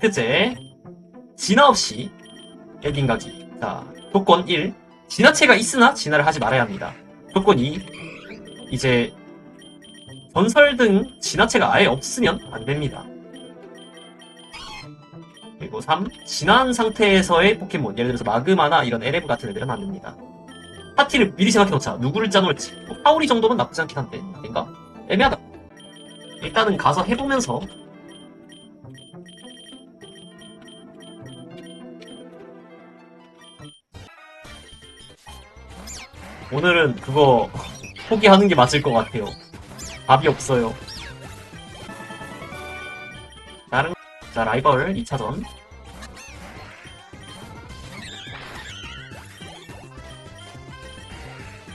히트제 진화 없이 여긴 가기 자 조건 1 진화체가 있으나 진화를 하지 말아야 합니다. 조건 2 이제 전설 등 진화체가 아예 없으면 안 됩니다. 그리고 3 진화한 상태에서의 포켓몬. 예를 들어서 마그마나 이런 에레브 같은 애들은 안 됩니다. 파티를 미리 생각해놓자. 누구를 짜놓을지. 뭐 파오리 정도면 나쁘지 않긴 한데. 아닌가? 애매하다. 일단은 가서 해보면서 오늘은 그거 포기하는 게 맞을 것 같아요. 답이 없어요. 다른 자 라이벌 2차전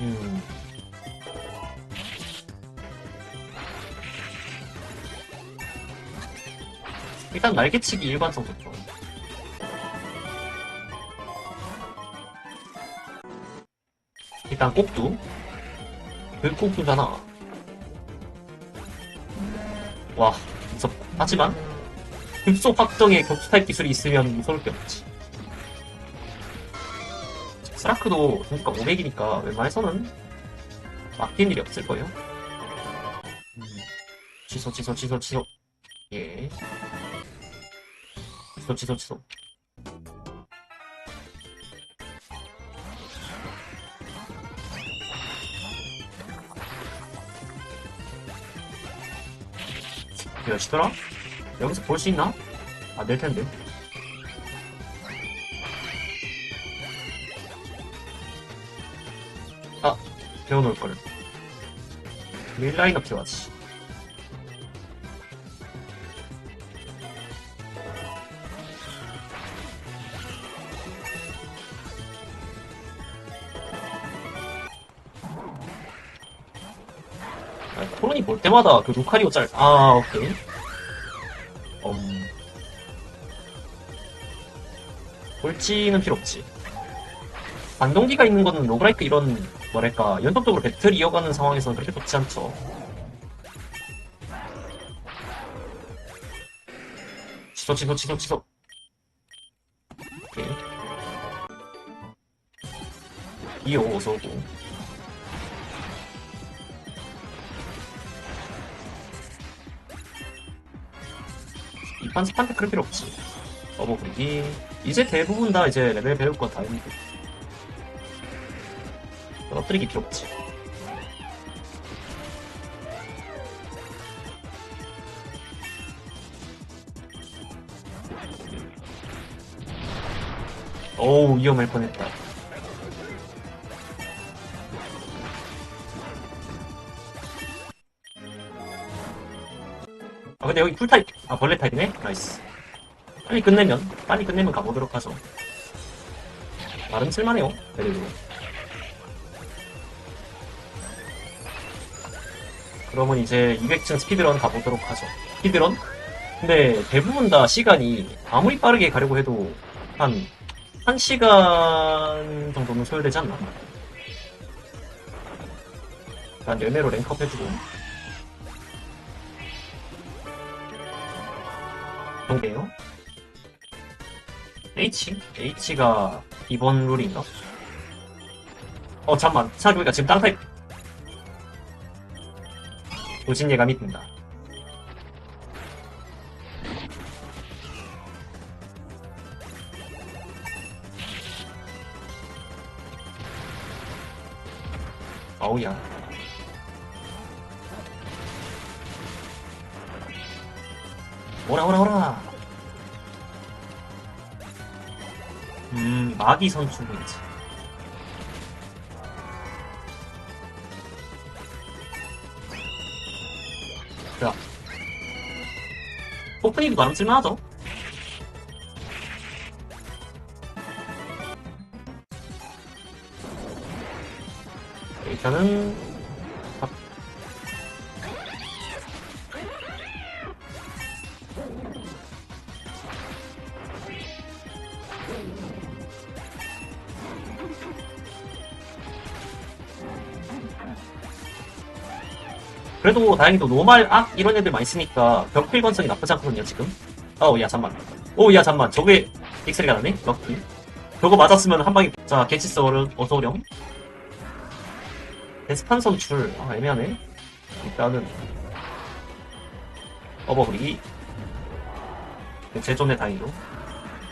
음. 일단 날개치기 일관성 좋죠. 일단 꼭두. 그 꼭두잖아. 와, 무섭다. 하지만, 급속 확정의 격투 타입 기술이 있으면 무서울 게 없지. 스라크도 등수가 500이니까 웬만해서는 맡긴 일이 없을 거예요. 음, 취소, 취소, 취소, 취소. 예. 취소, 취소, 취소. 몇시더라? 여기서 볼 수 있나? 안될 텐데. 아, 배워놓을 걸. 밀라인업 키워야지. 볼 때마다 그 루카리오 짤, 아, 오케이. 음. 볼지는 필요 없지. 반동기가 있는 거는 로그라이크 이런, 뭐랄까, 연속적으로 배틀 이어가는 상황에서는 그렇게 좋지 않죠. 취소, 취소, 취소, 취소. 오케이. 이오, 어서 오고. 이판 스판테 그럴 필요 없지. 어버 그리기. 이제 대부분 다 이제 레벨 배울 거 다 했는데. 떨어뜨리기 필요 없지. 어우, 위험할 뻔했다. 아, 근데 여기 풀타입, 아, 벌레 타입이네? 나이스. 빨리 끝내면, 빨리 끝내면 가보도록 하죠. 나름 쓸만해요, 그래도. 그러면 이제 200층 스피드런 가보도록 하죠. 스피드런? 근데 대부분 다 시간이 아무리 빠르게 가려고 해도 한 1시간 정도는 소요되지 않나? 난 열매로 랭크업 해주고. 정게요 H? H가 이번 룰인가? 어 잠만 생각해보니까 지금 땅 타입 도진 예감이 든다 마기 선수인지. 자. 오프닝도 나름 쓸만하죠. 일단은 그래도 다행히도 노말 악 이런 애들 많이 쓰니까 벽필 건성이 나쁘지 않거든요 지금 어우 야 잠만 오, 야, 잠만. 저게 픽셀이 나네? 럭키. 저거 맞았으면 한 방에. 자, 개치스 어른, 어서오렴. 데스판선 줄. 아, 애매하네. 일단은. 어버그리기. 제존의 다이로.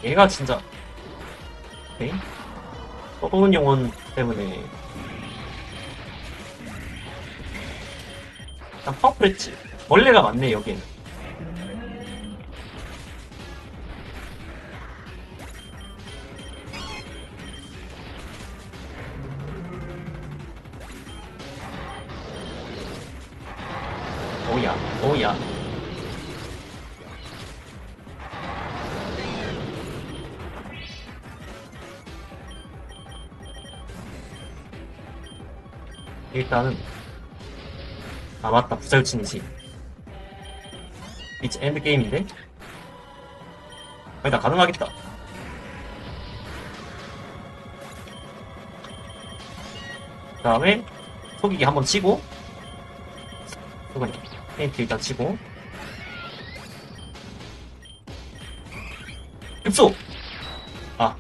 얘가 진짜. 오케이. 써보는 영혼 때문에. 일단 파워풀했지. 원래가 많네, 여긴. 오야, 오야. 일단은 아 맞다. 부자유친이지 이제 엔드게임인데? 아니다 가능하겠다. 그 다음에 속이기 한번 치고 페인트 일단 치고. 흡수! 아.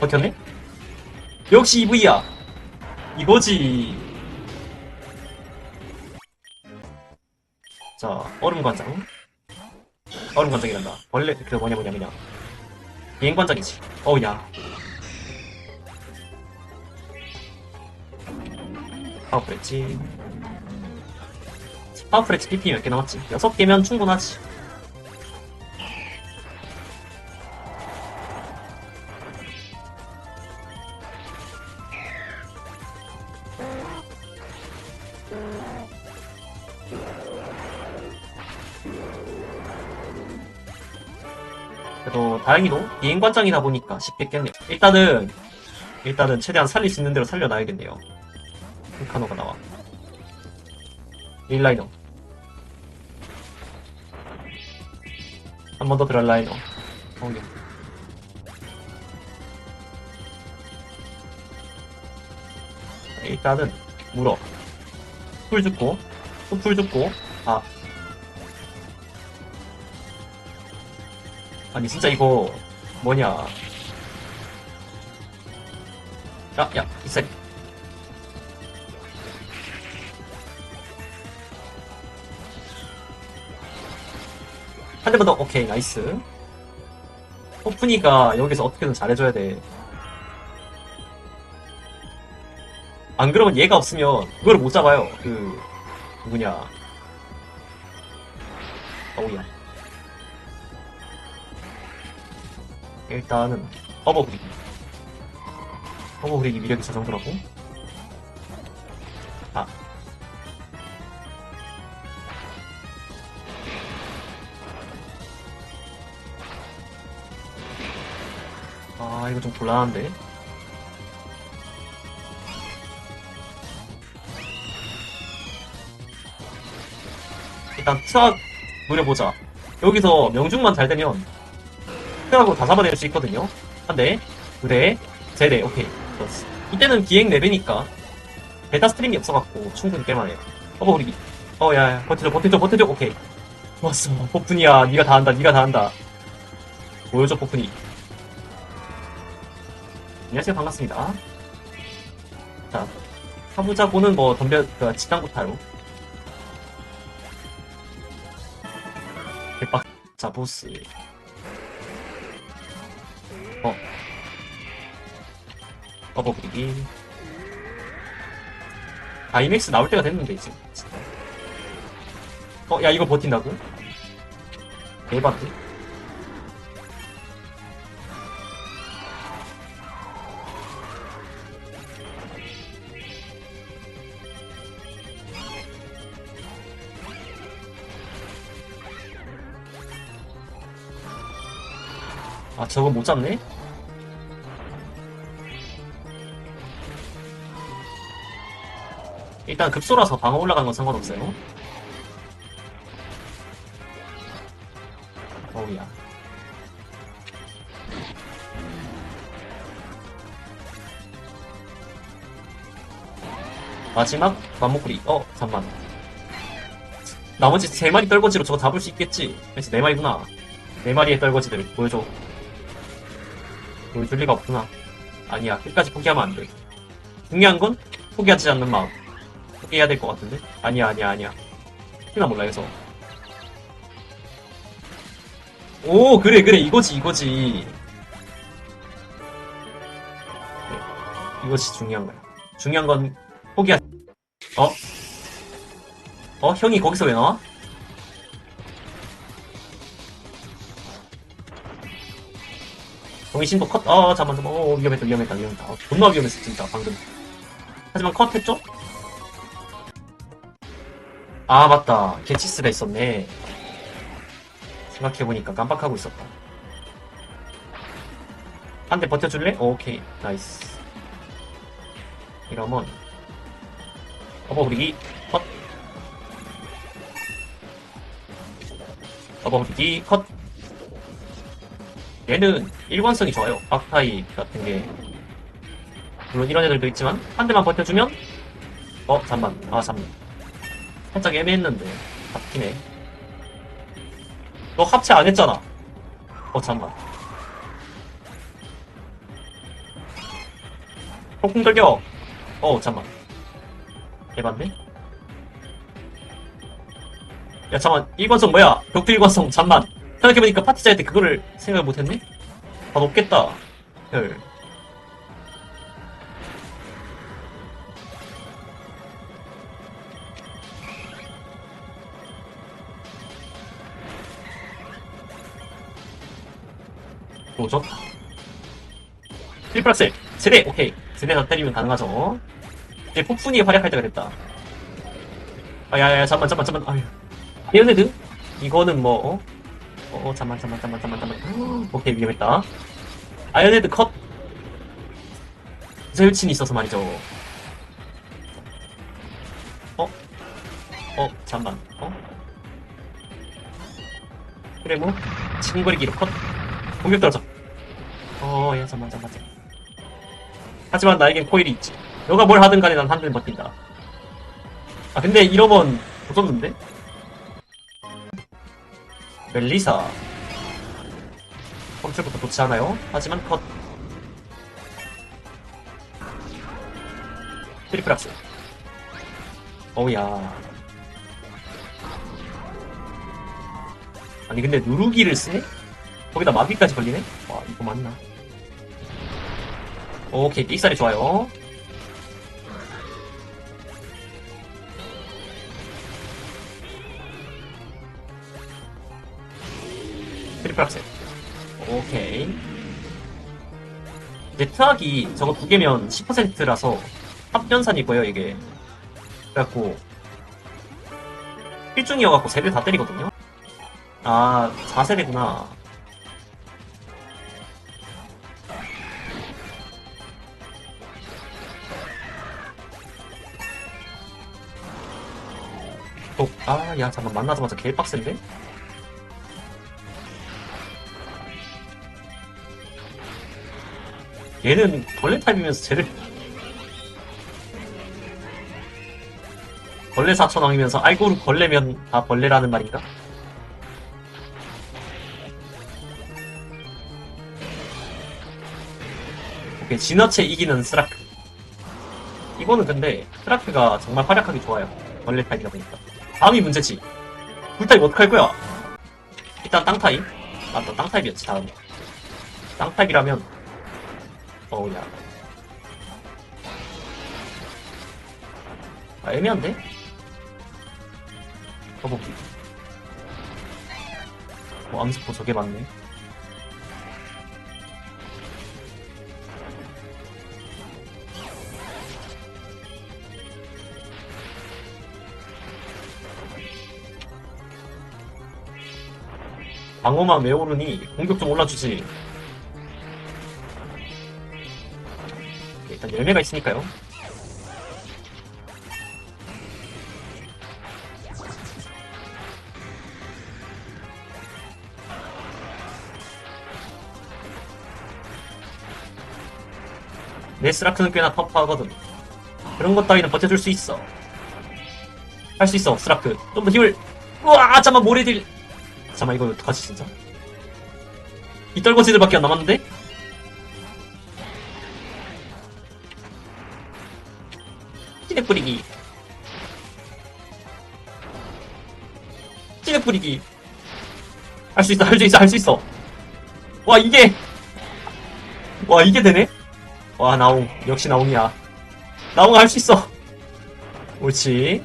버텼네? 역시 EV야. 이거지 얼음 관장. 얼음 관장이란다. 원래 그 뭐냐 뭐냐 뭐냐. 비행 관장이지. 어우야. 파워프레치. 파워프레치 PP 몇 개 남았지? 6개면 충분하지 다행히도 비행관장이다 보니까 쉽게 깼네요. 일단은 일단은 최대한 살릴 수 있는 대로 살려놔야겠네요. 흑카노가 나와. 일라이너. 한 번 더 드랄라이너. 오케이. 일단은 물어. 풀 죽고 또 풀 죽고 아 아니 진짜 이거 뭐냐? 야야 이사 한 대만 더. 오케이 나이스. 호프니가 여기서 어떻게든 잘해줘야 돼 안 그러면 얘가 없으면 그걸 못 잡아요. 그 누구냐? 어우야 일단은 어버그리기. 어버그리기 위력이 저 정도라고? 아. 아 이거 좀 곤란한데? 일단 트악 노려보자. 여기서 명중만 잘 되면 트악으로 다 잡아낼 수 있거든요. 한 대 두 대 세 대. 오케이. 좋았어 이때는 기행 레벨이니까 베타 스트림이 없어갖고 충분히 깰만해요 어버 우리 어 야야 버텨줘 버텨줘 버텨줘. 오케이. 좋았어. 포푼이야. 니가 다 한다 니가 다 한다. 보여줘 포푼이. 안녕하세요. 반갑습니다. 자 사부자고는 뭐 덤벼 그 직강부타로. 대박. 자 보스 어 어버 그리기 아이맥스 나올 때가 됐는데 이제 진짜. 어 야 이거 버틴다고? 대박이 아 저거 못 잡네? 일단 급소라서 방어 올라가는 건 상관없어요 어우야 마지막 맘목구리 어 잠만 나머지 세 마리 떨거지로 저거 잡을 수 있겠지. 그래서 네 마리구나. 네 마리의 떨거지들 보여줘. 보여줄 리가 없구나. 아니야, 끝까지 포기하면 안 돼. 중요한 건 포기하지 않는 마음. 포기해야 될 것 같은데? 아니야, 아니야, 아니야. 혹시나 몰라 해서. 오, 그래, 그래, 이거지, 이거지. 그래, 이것이 중요한 거야. 중요한 건 포기하지. 어? 어? 형이 거기서 왜 나와? 정신도 컷, 어, 잠깐만, 잠깐만, 어, 위험했다, 위험했다, 위험했다. 어, 존나 위험했어, 진짜, 방금. 하지만 컷 했죠? 아, 맞다. 개치스가 있었네. 생각해보니까 깜빡하고 있었다. 한 대 버텨줄래? 오케이, 나이스. 이러면, 어버브리기, 컷. 어버브리기, 컷. 얘는 일관성이 좋아요. 악타이 같은 게. 물론 이런 애들도 있지만, 한 대만 버텨주면, 어, 잠만. 아, 잠만. 살짝 애매했는데, 잡히네. 너 합체 안 했잖아. 어, 잠만. 폭풍 돌격! 어, 잠만. 해봤네? 야, 잠만. 일관성 뭐야? 격투 일관성, 잠만. 생각해보니까 파티자일 때 그거를 생각을 못했네? 아, 높겠다. 헐. 도전. 트리플락셀 세대 오케이 세대 다 때리면 가능하죠 이제 폭풍이 활약할 때가 됐다 아 야 야 잠만 잠만 잠만 아유 아이언헤드 이거는 뭐 어? 어 잠만 잠만 잠만 잠만 잠만 오케이 위험했다 아이언헤드 컷 설친이 있어서 말이죠 어? 어 잠만 어? 그래모 징거리기로 컷 공격 떨어져 어, 야, 잠만, 잠만, 잠만. 하지만 나에겐 코일이 있지. 너가 뭘 하든 간에 난 한 대는 버틴다. 아, 근데 이러면 무섭는데? 멜리사. 컨트롤부터 좋지 않아요? 하지만 컷. 트리플 악셀. 어우야. 아니, 근데 누르기를 쓰네? 거기다 마비까지 걸리네? 와, 이거 맞나? 오케이, 삑살이 좋아요. 트리플 악셀. 오케이. 이제 트악이 저거 두 개면 10%라서 합연산이고요, 이게. 그래갖고, 필중이어갖고 세대 다 때리거든요? 아, 4세대구나. 또, 아, 야, 잠깐 만나자마자 개빡센데? 얘는 벌레 타입이면서 쟤를 벌레 사천왕이면서 알고는 벌레면 다 벌레라는 말인가? 오케이, 진화체 이기는 스라크. 이거는 근데 스라크가 정말 활약하기 좋아요. 벌레 타입이다 보니까. 다음이 문제지. 불타입 어떡할 거야? 일단 땅 타입. 맞다, 땅 타입이었지, 다음이. 땅 타입이라면, 어우 야. 아, 애매한데? 써보기. 어, 암스포 저게 맞네. 방어만 왜 오르니? 공격 좀 올라주지. 열매가 있으니까요. 네스라크는 꽤나 터프하거든. 그런 것 따위는 버텨줄 수 있어. 할 수 있어, 스라크. 좀 더 힘을. 우와 잠깐만 모래딜 잠깐만 이거 어떡하지 진짜 이 떨거지들밖에 안 남았는데 찌넥 뿌리기. 할 수 있어 할 수 있어 할 수 있어. 와 이게. 와 이게 되네? 와 나옹 역시 나옹이야. 나옹 할 수 있어. 옳지.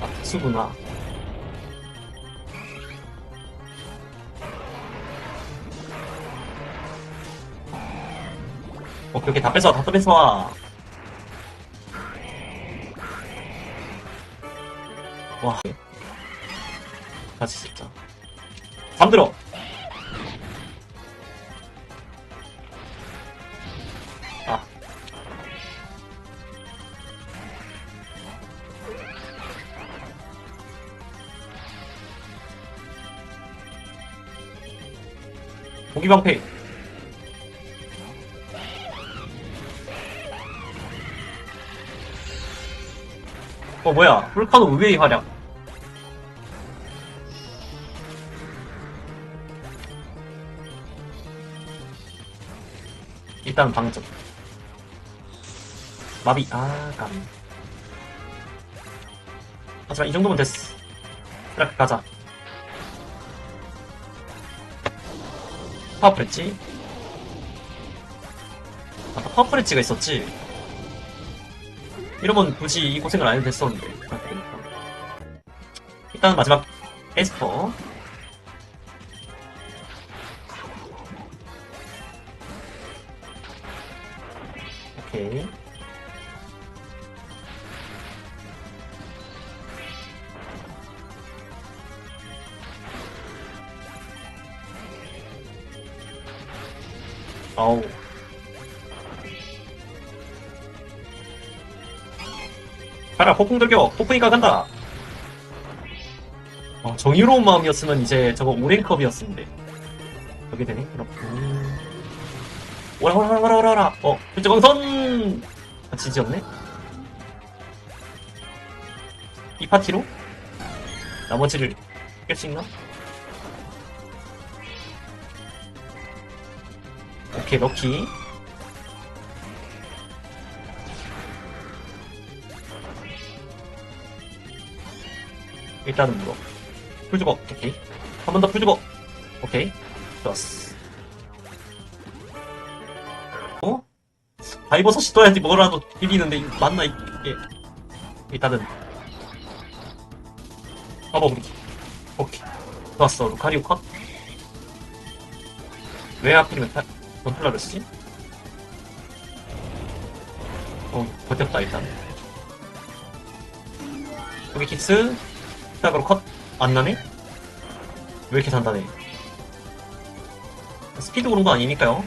아 특수구나. 오케이 오케이 다 뺏어 다 뺏어 와. 같이 진짜 잠들어! 아. 고기방패. 어 뭐야? 훌카노 의외의 활약 일단 방점. 마비 아 까비 하지만 이 정도면 됐어. 이렇게 가자. 파워프레치 아까 파워프레치가 있었지? 이러면 굳이 이 고생을 안 해도 됐었는데. 생각해보니까. 일단 마지막 에스퍼 폭풍 돌격 폭풍이가 간다. 어, 정의로운 마음이었으면 이제 저거 오랭컵이었는데. 여기 되네 그럼. 음... 오라 오라 오라 오라 오라. 어 불정선 아 지지였네? 이 파티로? 나머지를 깰 수 있나? 오케이 럭키 일단은 물어 풀 주고 오케이. 한 번 더 풀 주고 오케이. 좋았어. 어? 바이버섯이 떠야지 뭐라도 비비는데 맞나 이게. 일단은. 아버 우리 오케이. 좋았어. 루카리오 컷. 왜 하필이면 타, 던플라를 쓰지? 어, 버텼다, 일단. 여기 킥스, 스탁으로 컷, 안 나네? 왜 이렇게 단단해? 스피드 그런 거 아니니까요.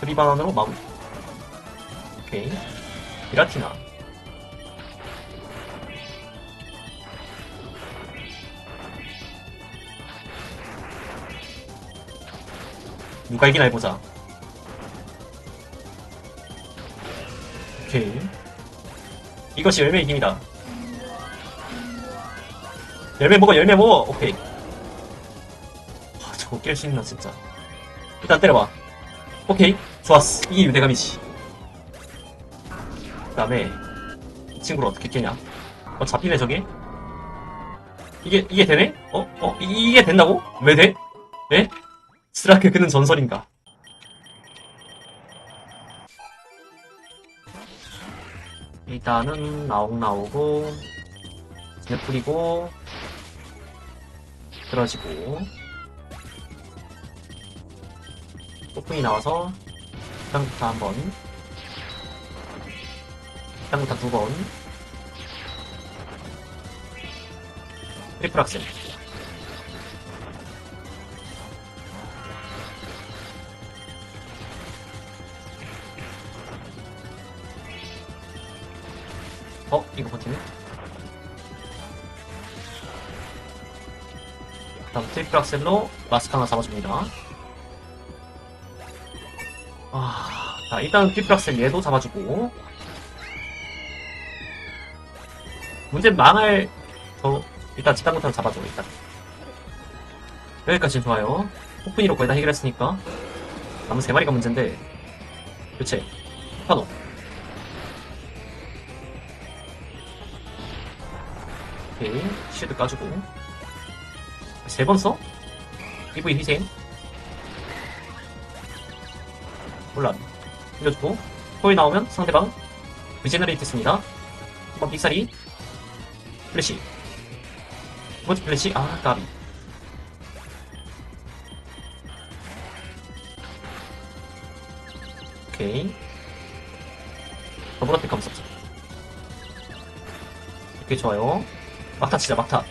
드리바난으로 마무리. 오케이. 이라티나. 누가 이기나 해보자. 오케이. 이것이 열매 이깁니다. 열매 먹어, 열매 먹어! 오케이. 아, 저거 깰 수 있나, 진짜. 일단 때려봐. 오케이. 좋았어. 이게 유대감이지. 그 다음에, 이 친구를 어떻게 깨냐? 어, 잡히네, 저게? 이게, 이게 되네? 어? 어? 이, 이게 된다고? 왜 돼? 네? 스라크 그는 전설인가? 일단은 나옥 나오고 뿌리고 쓰러지고 폭풍이 나와서 땅부터 한번 땅부터 두번 트리플 악셀 어? 이거 버티네? 다음 트리플 악셀로 마스크 하나 잡아줍니다. 아, 자, 일단 트리플 악셀 얘도 잡아주고. 문제 망할 저 일단 집단부터 잡아줘 일단. 여기까지는 좋아요. 폭분이로 거의 다 해결했으니까. 남은 세 마리가 문제인데. 교체. 파노 오케이. 쉴드 까주고 세 번 써? EV 희생. 몰라 올려주고 코인 나오면 상대방 리제너레이트 했습니다. 한번 빅사리 플래시. 두 번째 플래시. 아 까비. 오케이. 더블어택 감쌌죠 오케이 좋아요. 막타 치자 막타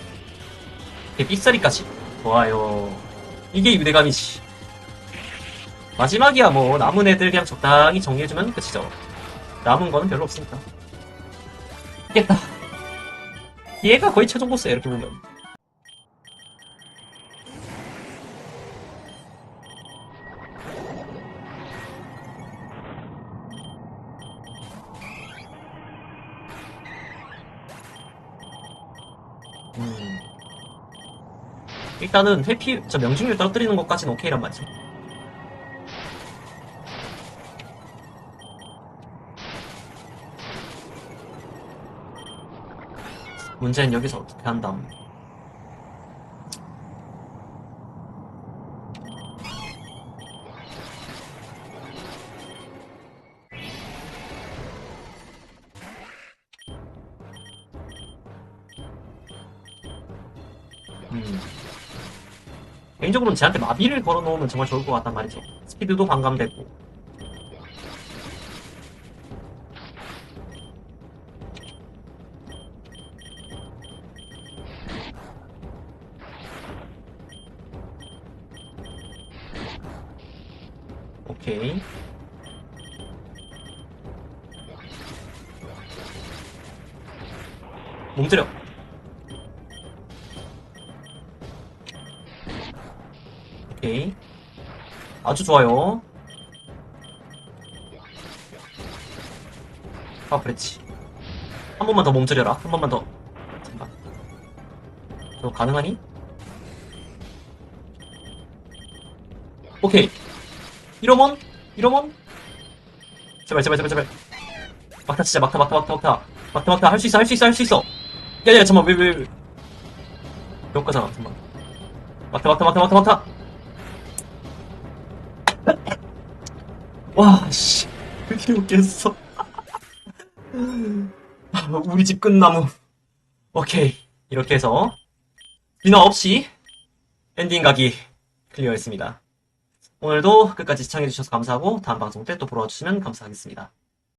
오케이 빅사리까지. 좋아요. 이게 유대감이지 마지막이야 뭐. 남은 애들 그냥 적당히 정리해주면 끝이죠. 남은 거는 별로 없으니까. 깼다. 얘가 거의 최종 보스야 이렇게 보면 일단은 회피 저 명중률 떨어뜨리는 것까지는 오케이란 말이지 문제는 여기서 어떻게 한다음 음. 개인적으로는 쟤한테 마비를 걸어놓으면 정말 좋을 것 같단 말이죠. 스피드도 반감되고. 아주 좋아요. 파프레치. 한 번만 더 몸들여라. 한 번만 더. 잠깐. 너 가능하니? 오케이. 이러면? 이러면? 제발, 제발, 제발, 제발. 막타 진짜 막타, 막타, 막타, 막타. 막타, 막타. 할 수 있어, 할 수 있어, 할 수 있어. 야, 야, 잠깐만, 왜, 왜, 왜. 여기까잖아, 잠깐만. 막타, 막타, 막타, 막타, 막타. 와, 씨. 그게 웃겼어. 우리 집 끝나무. 오케이. 이렇게 해서, 비나 없이 엔딩 가기 클리어했습니다. 오늘도 끝까지 시청해주셔서 감사하고, 다음 방송 때 또 보러 와주시면 감사하겠습니다.